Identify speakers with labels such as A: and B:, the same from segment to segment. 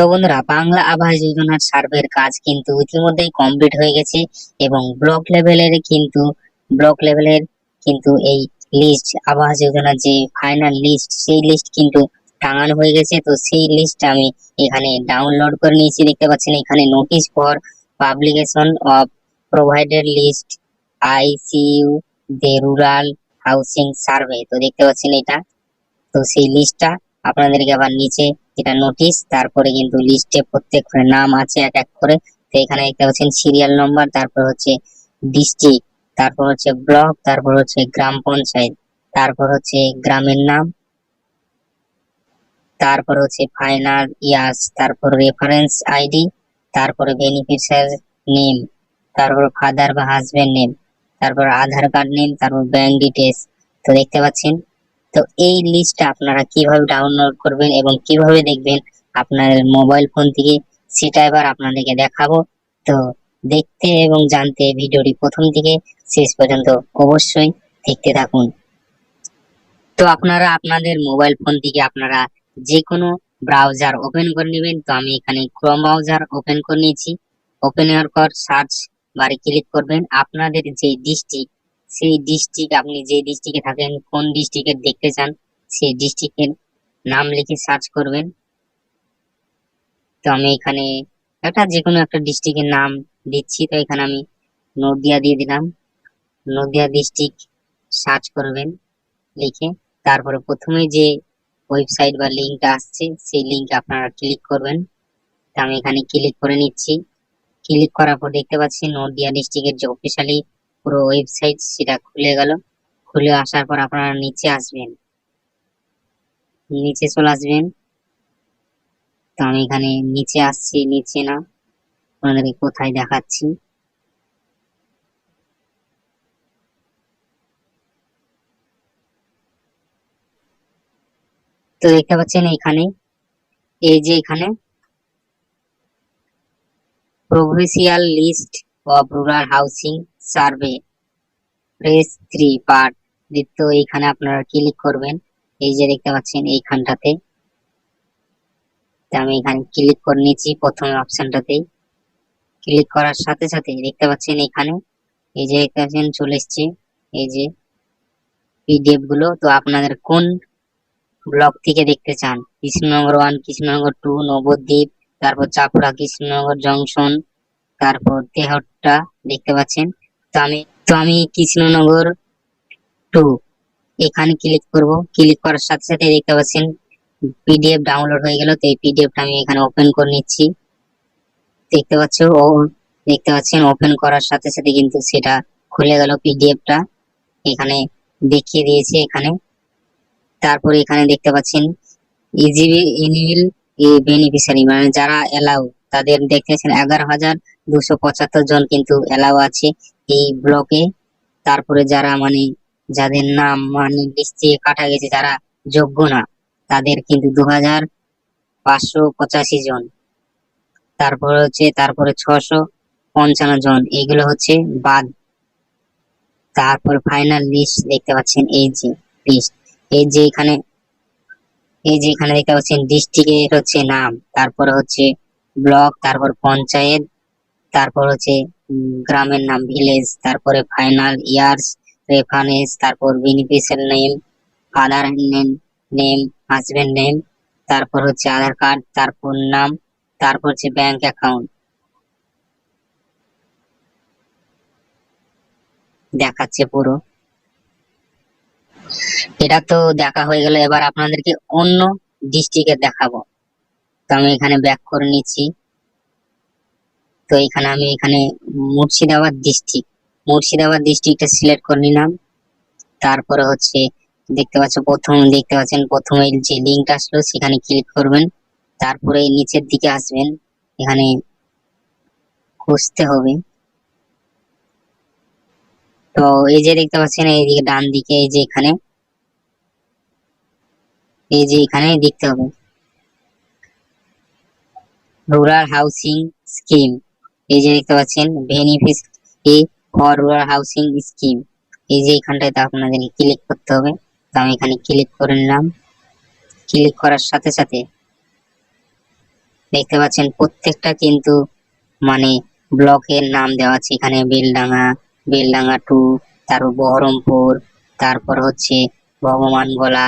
A: তো বন্ধুরা, বাংলা আবাস যোজনার সার্ভের কাজ কিন্তু ইতিমধ্যেই কমপ্লিট হয়ে গেছে এবং ব্লক লেভেলের কিন্তু ব্লক লেভেলের কিন্তু এই লিস্ট আবাস যোজনার যে ফাইনাল লিস্ট সেই লিস্ট কিন্তু টাঙানো হয়ে গেছে। তো সেই লিস্ট আমি এখানে ডাউনলোড করে নিয়েছি। দেখতে পাচ্ছেন এখানে notice for publication of provided list ICU the rural housing survey তো দেখতে পাচ্ছেন এটা। তো সেই লিস্টটা আপনাদেরকে আবার নিচে এটা নোটিশ তারপরে কিন্তু লিস্টে প্রত্যেক নাম আছে এক এক করে। তো এখানে দেখতে পাচ্ছেন সিরিয়াল নম্বর তারপর হচ্ছে ডিস্ট্রিক্ট তারপর হচ্ছে ব্লক তারপর হচ্ছে গ্রাম পঞ্চায়েত, তারপর হচ্ছে গ্রামের নাম, তারপর হচ্ছে ফাইনাল ইয়ার্স তারপর রেফারেন্স আইডি তারপরে বেনিফিশিয়ারি নেম তারপর ফাদার বা হাজবেন্ড নেম তারপর আধার কার্ড নেম তারপর ব্যাংক ডিটেলস তো দেখতে পাচ্ছেন তো এই লিস্টটা আপনারা কীভাবে ডাউনলোড করবেন এবং কীভাবে দেখবেন আপনার মোবাইল ফোন থেকে, সেটা এবার আপনাদেরকে দেখাবো। তো দেখতে এবং জানতে ভিডিওটি প্রথম থেকে শেষ পর্যন্ত অবশ্যই দেখতে থাকুন। তো আপনারা আপনাদের মোবাইল ফোন থেকে আপনারা যে কোনো ব্রাউজার ওপেন করে নেবেন। তো আমি এখানে ক্রোম ব্রাউজার ওপেন করে নিয়েছি। ওপেন হওয়ার পর সার্চ বারে ক্লিক করবেন। আপনাদের যে ডিস্ট্রিক্ট সেই ডিস্ট্রিক্ট আপনি যে ডিস্ট্রিক্টে থাকেন, কোন ডিস্ট্রিক্টে দেখতে চান, সেই ডিস্ট্রিক্টের নাম লিখে সার্চ করবেন। তো আমি এখানে একটা যে কোনো একটা ডিস্ট্রিক্টের নাম দিচ্ছি, তো এখানে আমি নদিয়া দিয়ে দিলাম। নদিয়া ডিস্ট্রিক্ট সার্চ করবেন, লিখে তারপরে প্রথমে যে ওয়েবসাইট বা লিঙ্কটা আসছে, সেই লিঙ্কে আপনারা ক্লিক করবেন। তো আমি এখানে ক্লিক করে নিচ্ছি। ক্লিক করার পর দেখতে পাচ্ছি নদিয়া ডিস্ট্রিক্টের যে অফিসিয়ালি পুরো ওয়েবসাইট সেটা খুলে গেল। খুলে আসার পর আপনারা নিচে আসবেন। নিচে চলে আসবেন। তো আমি এখানে নিচে আসছি, নিচে না। আপনাদেরকে কোথায় দেখাচ্ছি? তো দেখতে পাচ্ছেন এখানে, এই যে এখানে, provisional list of rural housing survey. Press three part. তো এইখানে আপনারা ক্লিক করবেন। এই যে দেখতে পাচ্ছেন এইখানটাতে। আমি এখানে ক্লিক করে নিয়েছি প্রথম অপশনটাতেই ক্লিক করার সাথে সাথে দেখতে পাচ্ছেন এখানে এই যে দেখতে পাচ্ছেন চলে এসছে। এই যে পিডিএফগুলো। তো আপনাদের কোন ব্লক থেকে দেখতে চান? কৃষ্ণনগর ওয়ান কৃষ্ণনগর টু, নবদ্বীপ, তারপর চাকুরা কৃষ্ণনগর জংশন, তারপর তেহট্টা, দেখতে পাচ্ছেন। তো আমি তো আমি কৃষ্ণনগর টু। এখানে ক্লিক করব। ক্লিক করার সাথে সাথে দেখতে পাচ্ছেন পিডিএফ ডাউনলোড হয়ে গেল। তো এই পিডিএফটা আমি এখানে ওপেন করে নিচ্ছি। দেখতে পাচ্ছ? ও, দেখতে পাচ্ছেন? ওপেন করার সাথে সাথে কিন্তু সেটা খুলে গেল পিডিএফটা এখানে দেখিয়ে দিয়েছে এখানে। তারপরে এখানে দেখতে পাচ্ছেন ইজিবি ইনিল বেনিফিশিয়ারি মানে যারা এলাও তাদের দেখতে পাচ্ছেন এগারো হাজার দুশো পঁচাত্তর জন কিন্তু এলাও আছে। এই ব্লকে। তারপরে যারা মানে যাদের নাম মানে লিস্ট থেকে কাটা গেছে, যারা যোগ্য না, তাদের কিন্তু দু হাজার পাঁচশো পঁচাশি জন। তারপরে হচ্ছে, তারপরে ছশো পঞ্চান্ন জন। এগুলো হচ্ছে বাদ। তারপর ফাইনাল লিস্ট দেখতে পাচ্ছেন এই যে লিস্ট এই যে এখানে, এই যে এখানে দেখতে পাচ্ছেন ডিস্ট্রিক্টের হচ্ছে নাম। তারপর হচ্ছে ব্লক, তারপর পঞ্চায়েত, তারপর হচ্ছে গ্রামের নাম ভিলেজ তারপরে ফাইনাল ইয়ার্স রেফারেন্স তারপর beneficial name father name name husband name তারপর হচ্ছে আধার কার্ড তারপর নাম, তারপর হচ্ছে ব্যাংক অ্যাকাউন্ট দেখাচ্ছে পুরো। এটা তো দেখা হয়ে গেল, এবার আপনাদেরকে অন্য ডিস্ট্রিক্টে দেখাবো। তো আমি এখানে ব্যাক করে নিচ্ছি। তো এখানে আমি এখানে মুর্শিদাবাদ ডিস্ট্রিক্ট মুর্শিদাবাদ ডিস্ট্রিক্টটা সিলেক্ট করে নিলাম। তারপরে হচ্ছে দেখতে পাচ্ছ, প্রথম দেখতে পাচ্ছেন, প্রথমে যে লিঙ্কটা আসলো সেখানে ক্লিক করবেন। তারপরে নিচের দিকে আসবেন, এখানে খুঁজতে হবে। তো এই যে দেখতে পাচ্ছেন এইদিকে ডান দিকে এই যে এখানে, এই যে এখানে দেখতে হবে। Rural housing scheme. এই যে দেখতে পাচ্ছেন beneficiary for rural housing scheme এই যে এখানটাতে আপনাদের ক্লিক করতে হবে। তো আমি এখানে ক্লিক করে নিলাম। ক্লিক করার সাথে সাথে দেখতে পাচ্ছেন, প্রত্যেকটা কিন্তু মানে ব্লকের নাম দেওয়া আছে। এখানে বেলডাঙ্গা বেলডাঙ্গা টু তারপর বহরমপুর, তারপর হচ্ছে ভগবান গোলা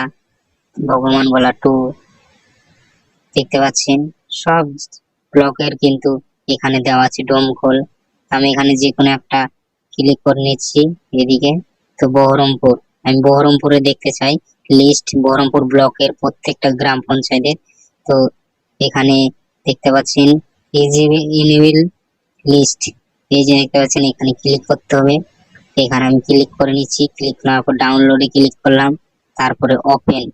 A: ভগবান গোলা টু দেখতে পাচ্ছেন, সব ব্লকের কিন্তু এখানে দেওয়া আছে ডোমকল আমি এখানে যে কোনো একটা ক্লিক করে নিচ্ছি এদিকে। তো বহরমপুর। আমি বহরমপুরে দেখতে চাই। লিস্ট বহরমপুর ব্লকের প্রত্যেকটা গ্রাম পঞ্চায়েতের। তো এখানে দেখতে পাচ্ছেন ইনেবল লিস্ট এই যে দেখতে পাচ্ছেন, এখানে ক্লিক করতে হবে। এখানে আমি ক্লিক করে নিচ্ছি। ক্লিক করার পর ডাউনলোডে ক্লিক করলাম। তারপরে ওপেন